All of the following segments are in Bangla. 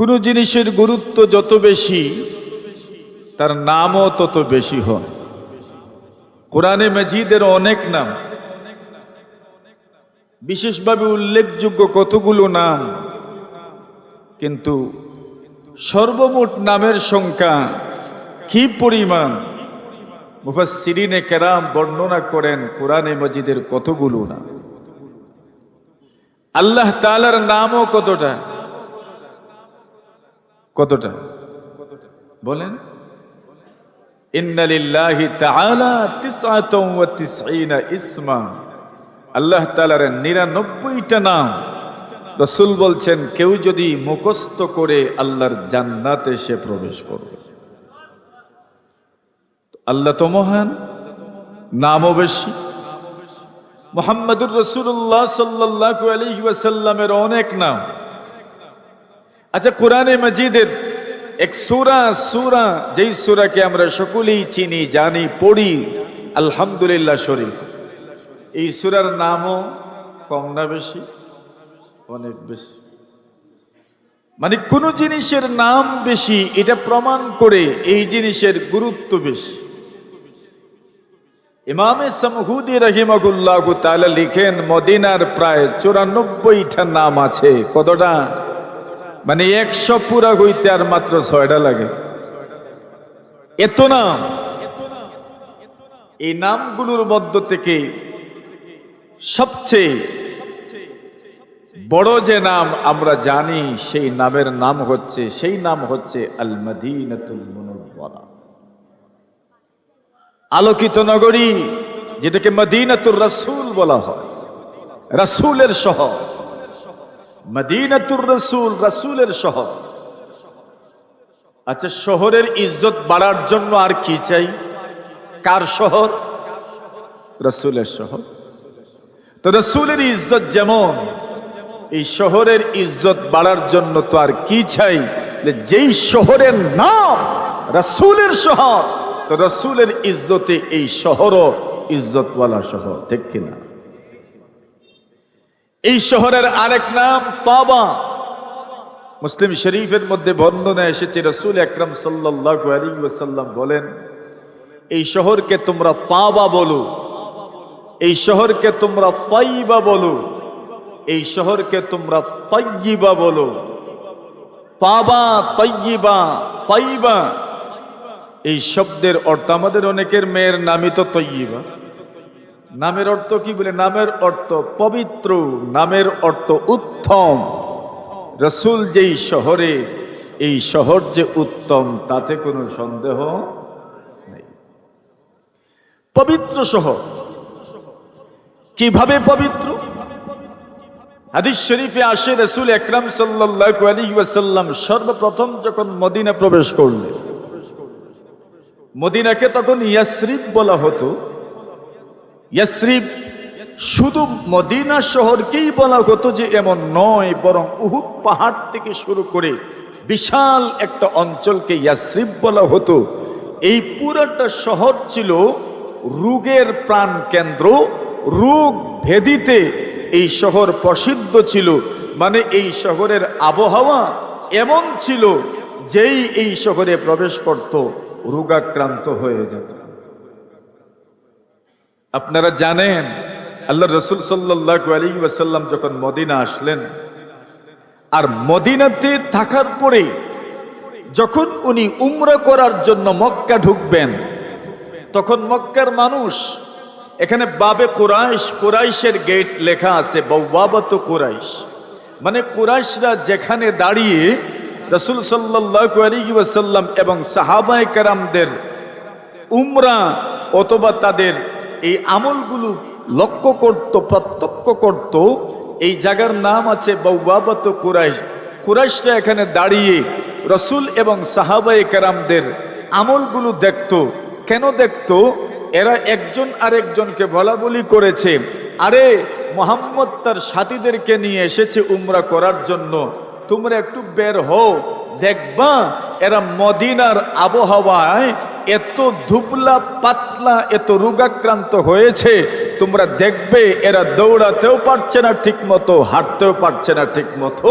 কোনো জিনিসের গুরুত্ব যত বেশি, তার নামও তত বেশি হয়। কোরআনে মজিদের অনেক নাম। বিশেষভাবে উল্লেখযোগ্য কতগুলো নাম, কিন্তু সর্বমোট নামের সংখ্যা কি পরিমাণ? মুফাসসিরিনে কেরাম বর্ণনা করেন কোরআনে মজিদের কতগুলো নাম। আল্লাহ তালার নামও কতটা? কতটা? বলেন। ইসমা। আল্লাহ তাআলার 99টা নাম। রসূল বলছেন, কেউ যদি মুখস্থ করে আল্লাহর জান্নাতে সে প্রবেশ করবে। আল্লাহ তো মহান, নামও বেশি। মোহাম্মদুর রসুল্লাহ সাল্লাল্লাহু আলাইহি ওয়াসাল্লামের অনেক নাম। আচ্ছা কোরআনে মজিদের এক সুরা সুরা, যেই সুরাকে আমরা সকলেই চিনি, জানি, পড়ি, আলহামদুলিল্লাহ শরীফ। এই সুরার নামও কম না বেশি, অনেক বেশি। মানে কোন জিনিসের নাম বেশি, এটা প্রমাণ করে এই জিনিসের গুরুত্ব বেশি। ইমামে সমহুদি রহিমগুল্লাহ তাআলা লিখেন, মদিনার প্রায় চুরানব্বইটা নাম আছে। কতটা? মানে একশো পুরা হইতে আর মাত্র ছয়টা লাগে। এত নাম। এই নামগুলোর মধ্য থেকে সবচেয়ে বড় যে নাম আমরা জানি, সেই নামের নাম হচ্ছে, সেই নাম হচ্ছে আল আলোকিত নগরী, যেটাকে মদিনাতুর রাসূল বলা হয়। রাসূলের শহর। মদিনাতুর রসুল, রসুলের শহর। আচ্ছা শহরের ইজ্জত বাড়ার জন্য আর কি চাই? কার শহর? রসুলের শহর। তো রসুলের ইজ্জত যেমন, এই শহরের ইজ্জত বাড়ার জন্য তো আর কি চাই? যেই শহরের নাম রসুলের শহর, তো রসুলের ইজ্জতে এই শহরও ইজ্জতওয়ালা শহর, ঠিক কিনা? এই শহরের আরেক নাম তাবা মুসলিম শরীফের মধ্যে বর্ণনা এসেছে। রসুল আলাইহি ওয়াসাল্লাম বলেন, এই শহরকে তোমরা তাবা বলো। এই শহরকে তোমরা তাইবা বলো। এই শহরকে তোমরা তাইয়িবা বলো। তাইয়িবা তাইবা এই শব্দের অর্থ আমাদের অনেকের মেয়ের নামই তো তৈবা নামের অর্থ কি বলে? নামের অর্থ পবিত্র, নামের অর্থ উত্তম। রসুল যেই শহরে, এই শহর যে উত্তম, তাতে কোনো সন্দেহ নেই। পবিত্র শহর। কীভাবে পবিত্র? হাদিস শরীফে আসে রসুল একরাম সাল্লাল্লাহু আলাইহি সর্বপ্রথম যখন মদিনা প্রবেশ করলেন। মদিনাকে তখন ইয়াসরিফ বলা হতো। ইয়াসরিফ শুধু মদিনা শহরকেই বলা হতো যে এমন নয়, বরং উহুদ পাহাড় থেকে শুরু করে বিশাল একটা অঞ্চলকে ইয়াসরিফ বলা হতো। এই পুরাটা শহর ছিল রোগের প্রাণ কেন্দ্র, রোগ ভেদিতে এই শহর প্রসিদ্ধ ছিল। মানে এই শহরের আবহাওয়া এমন ছিল যেই এই শহরে প্রবেশ করত, রোগাক্রান্ত হয়ে যেত। আপনারা জানেন, আল্লাহ রসুল সাল্লাহ আলী ওয়াসাল্লাম যখন মদিনা আসলেন, আর মদিনাতে থাকার পরে যখন উনি উমরা করার জন্য মক্কা ঢুকবেন, তখন মক্কার মানুষ, এখানে বাবে কোরাইশ, কোরাইশের গেট লেখা আছে বৌবাবত কোরাইশ। মানে কোরাইশরা যেখানে দাঁড়িয়ে রসুল সাল্লাহ আলী ওয়াসাল্লাম এবং সাহাবাই কারামদের উমরা অথবা তাদের এই আমলগুলো লক্ষ্য করত, প্রত্যক্ষ করত। এই জায়গার নাম আছে বৌবাবত কুরাইশ। কুরাইশরা এখানে দাঁড়িয়ে রসুল এবং সাহাবাই কেরামদের আমলগুলো দেখত। কেন দেখত? এরা একজন আরেকজনকে বলা বলি করেছে, আরে, মোহাম্মদ তার সাথীদেরকে নিয়ে এসেছে উমরা করার জন্য। তোমরা একটু বের হও, দেখবা এরা মদিনার আবহাওয়ায় এত ধুবলা পাতলা, এত রোগাক্রান্ত হয়েছে, তোমরা দেখবে এরা দৌড়াতেও পারছে না ঠিক মতো হাঁটতেও পারছে না ঠিক মতো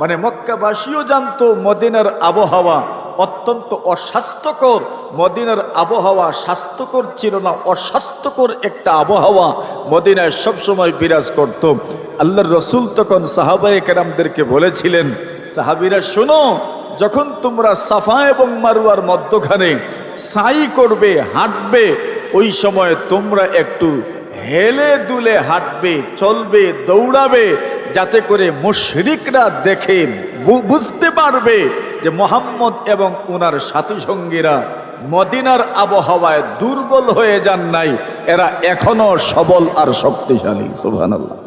মানে মক্কাবাসীও জানতো, মদিনার আবহাওয়া অত্যন্ত অস্বাস্থ্যকর। মদিনার আবহাওয়া স্বাস্থ্যকর ছিল না, অস্বাস্থ্যকর একটা আবহাওয়া মদিনায় সবসময় বিরাজ করত। আল্লাহর রসুল তখন সাহাবায়ে কেরামদেরকে বলেছিলেন, সাহাবিরা শোনো, যখন তোমরা সাফা এবং মারুয়ার মধ্যখানে সাই করবে, হাঁটবে, ওই সময় তোমরা একটু হেলে দুলে হাঁটবে, চলবে, দৌড়াবে, যাতে করে মুশরিকরা দেখে বুঝতে পারবে যে মোহাম্মদ এবং ওনার সাথী সঙ্গীরা মদিনার আবহাওয়ায় দুর্বল হয়ে যান নাই। এরা এখনও সবল আর শক্তিশালী, সুবহানাল্লাহ।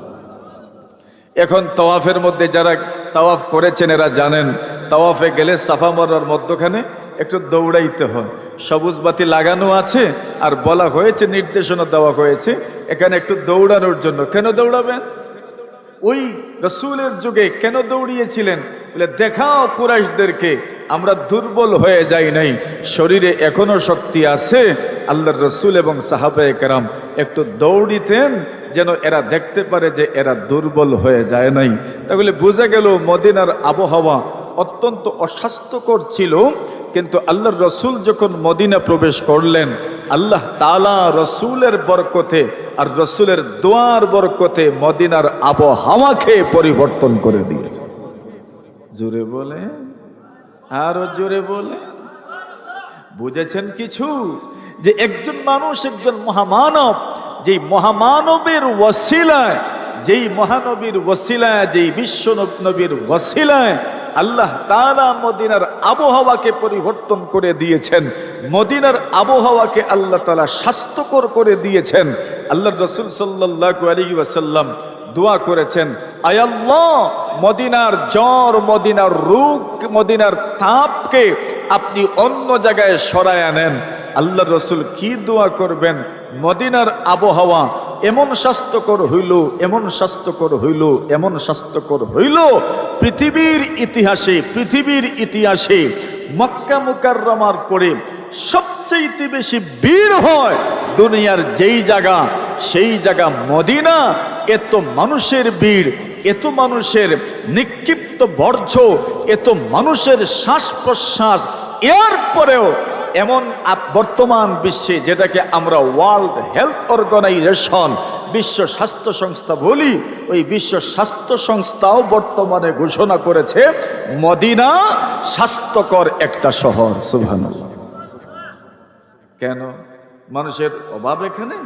এখন তওয়াফের মধ্যে যারা তাওয়াফ করেছেন, এরা জানেন, তাওয়াফে গেলে সাফা মরার মধ্যখানে একটু দৌড়াইতে হয়। সবুজ বাতি লাগানো আছে আর বলা হয়েছে, নির্দেশনা দেওয়া হয়েছে, এখানে একটু দৌড়ানোর জন্য। কেন দৌড়াবেন? ওই রসুলের যুগে কেন দৌড়িয়েছিলেন? বলে, দেখাও কুরাইশদেরকে, আমরা দুর্বল হয়ে যাই নাই। শরীরে এখনও শক্তি আছে। আল্লাহর রসুল এবং সাহাবায়ে কেরাম একটু দৌড়িতেন যেন এরা দেখতে পারে যে এরা দুর্বল হয়ে যায় নাই। তাহলে বুঝে গেল মদিনার আবহাওয়া অত্যন্ত অস্বাস্থ্যকর ছিল, কিন্তু আল্লাহর রসুল যখন মদিনা প্রবেশ করলেন, আল্লাহ তালা রসুলের বরকতে আর রসুলের দোয়ার বরকতে মদিনার আবহাওয়াকে পরিবর্তন করে দিয়েছে। জোরে বলে আরও জোরে বলে বুঝেছেন কিছু? যে একজন মানুষ, একজন মহামানব যেই মহামানবের ওসিলায় যেই মহানবীর ওসিলায় যেই বিশ্ব নবীর ওসিলায় আল্লাহ তাআলা মদিনার আবহাওয়াকে পরিবর্তন করে দিয়েছেন। মদিনার আবহাওয়াকে আল্লাহ তাআলা স্বাস্থ্যকর করে দিয়েছেন। আল্লাহ রসুল সাল্লাল্লাহু আলাইহি ওয়াসাল্লাম দোয়া করেছেন আয়াল্লাহ মদিনার জ্বর, মদিনার রোগ, মদিনার তাপকে আপনি অন্য জায়গায় সরায় আনেন। আল্লাহ রসুল কি দোয়া করবেন? মদিনার আবহাওয়া এমন স্বাস্থ্যকর হইল, এমন স্বাস্থ্যকর হইল, এমন স্বাস্থ্যকর হইল। পৃথিবীর ইতিহাসে পৃথিবীর ইতিহাসে মক্কা মুকাররমার পরে সবচেয়ে বেশি ভিড় হয় দুনিয়ার যেই জায়গা, সেই জায়গা মদিনা। এত মানুষের ভিড়, এত মানুষের নিক্ষিপ্ত বর্জ্য, এত মানুষের শ্বাস প্রশ্বাস এর পরেও এমন বর্তমান বিশ্বে যেটাকে আমরা ওয়ার্ল্ড হেলথ অর্গানাইজেশন বিশ্ব স্বাস্থ্য সংস্থা বলি, ওই বিশ্ব স্বাস্থ্য সংস্থাও বর্তমানে ঘোষণা করেছে, মদিনা স্বাস্থ্যকর একটা শহর, সুবহানাল্লাহ। কেন? মানুষের অভাব এখানে?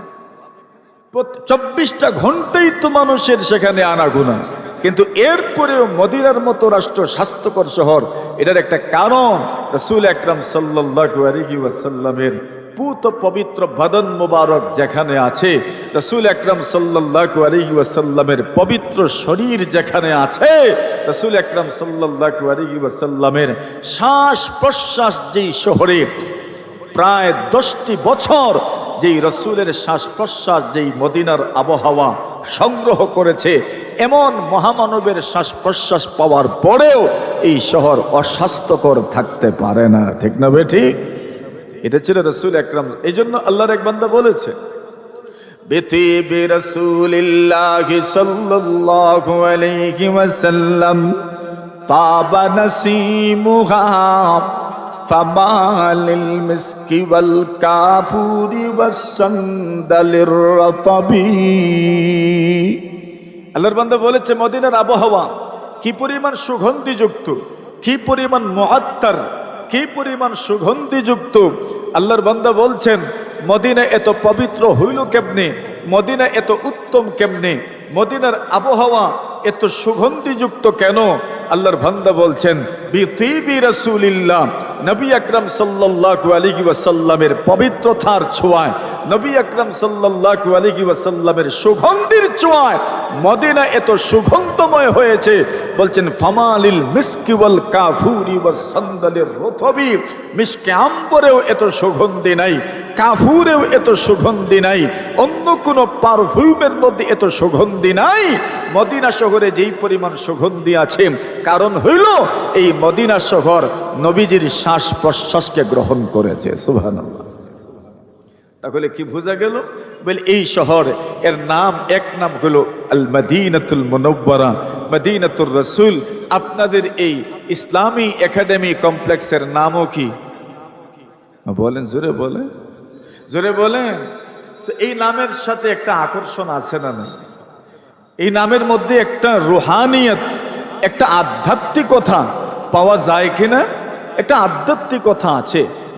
চব্বিশটা ঘন্টাই তো মানুষের সেখানে আনাগোনা। কিন্তু এরপরেও মদিনার মতো রাষ্ট্র স্বাস্থ্যকর শহর, এটার একটা কারণ রসুল আলাইহি ওয়াসাল্লামের পুত পবিত্র বাদন মোবারক যেখানে আছে, রসুল আকরাম সাল্লাল্লাহু আলাইহি ওয়াসাল্লামের পবিত্র শরীর যেখানে আছে, রসুল আকরাম সাল্লাল্লাহু আলাইহি ওয়াসাল্লামের শ্বাস প্রশ্বাস যেই শহরে, প্রায় দশটি বছর যেই রসুলের শ্বাস প্রশ্বাস যেই মদিনার আবহাওয়া সংগ্রহ করেছে, এমন মহামানবের শ্বাস প্রশ্বাস পাওয়ার পরেও এই শহর অস্বাস্থ্যকর থাকতে পারে না। ঠিক না বেঠি এটা ছিল রসুল একরাম এই জন্য আল্লাহর এক বান্দা বলেছে সাল্লাল্লাহু আলাইহি ওয়াসাল্লাম, তাবা নসিমুহা فما للمسك والكافور والسندل الرطب আল্লাহর বান্দা বলেছে মদিনার আবহাওয়া কি পরিমাণ সুগন্ধিযুক্ত কি পরিমাণ মহাত্তার কি পরিমাণ সুগন্ধিযুক্ত আল্লাহর বান্দা বলছেন মদিনা এত পবিত্র হইল কেমনে মদিনা এত উত্তম কেমনে মদিনার আবহাওয়া এত সুগন্ধিযুক্ত কেন? আল্লাহর ভান্দা বলছেন রাসূলিল্লাহ নবী আকরাম সাল্লাহ আলাইহি ওয়াসাল্লামের পবিত্রতার ছোঁয়ায় নবী আকরাম সাল্লাল্লাহু আলাইহি ওয়াসাল্লামের সুগন্ধির ছোঁয়ায় মদিনা এত সুগন্ধময় হয়েছে। বলছেন, ফামালিল মিসকি ওয়াল কাফুরি ওয়াস সান্দালির রতবি। মিসকে আম্বরেও এত সুগন্ধি নাই, কাফুরেও এত সুগন্ধি নাই, অন্য কোনো পারফিউমের মধ্যে এত সুগন্ধি নাই। মদিনা শহরে যেই পরিমাণ সুগন্ধি আছে, কারণ হইল এই মদিনা শহর নবীজির শ্বাস প্রশ্বাসকে গ্রহণ করেছে। সুবহানাল্লাহ। তাহলে কি বোঝা গেল? বলে, এই শহর এর নাম, এক নাম হলো আল মদিনাতুল মুনব্বরা মদিনাতুর রসুল। আপনাদের এই ইসলামী একাডেমি কমপ্লেক্সের নামও কি? বলেন, জোরে বলেন। জোরে বলেন। তো এই নামের সাথে একটা আকর্ষণ আছে না না এই নামের মধ্যে একটা রুহানিয়ত, একটা আধ্যাত্মিকতা পাওয়া যায় কিনা? একটা আধ্যাত্মিকতা আছে।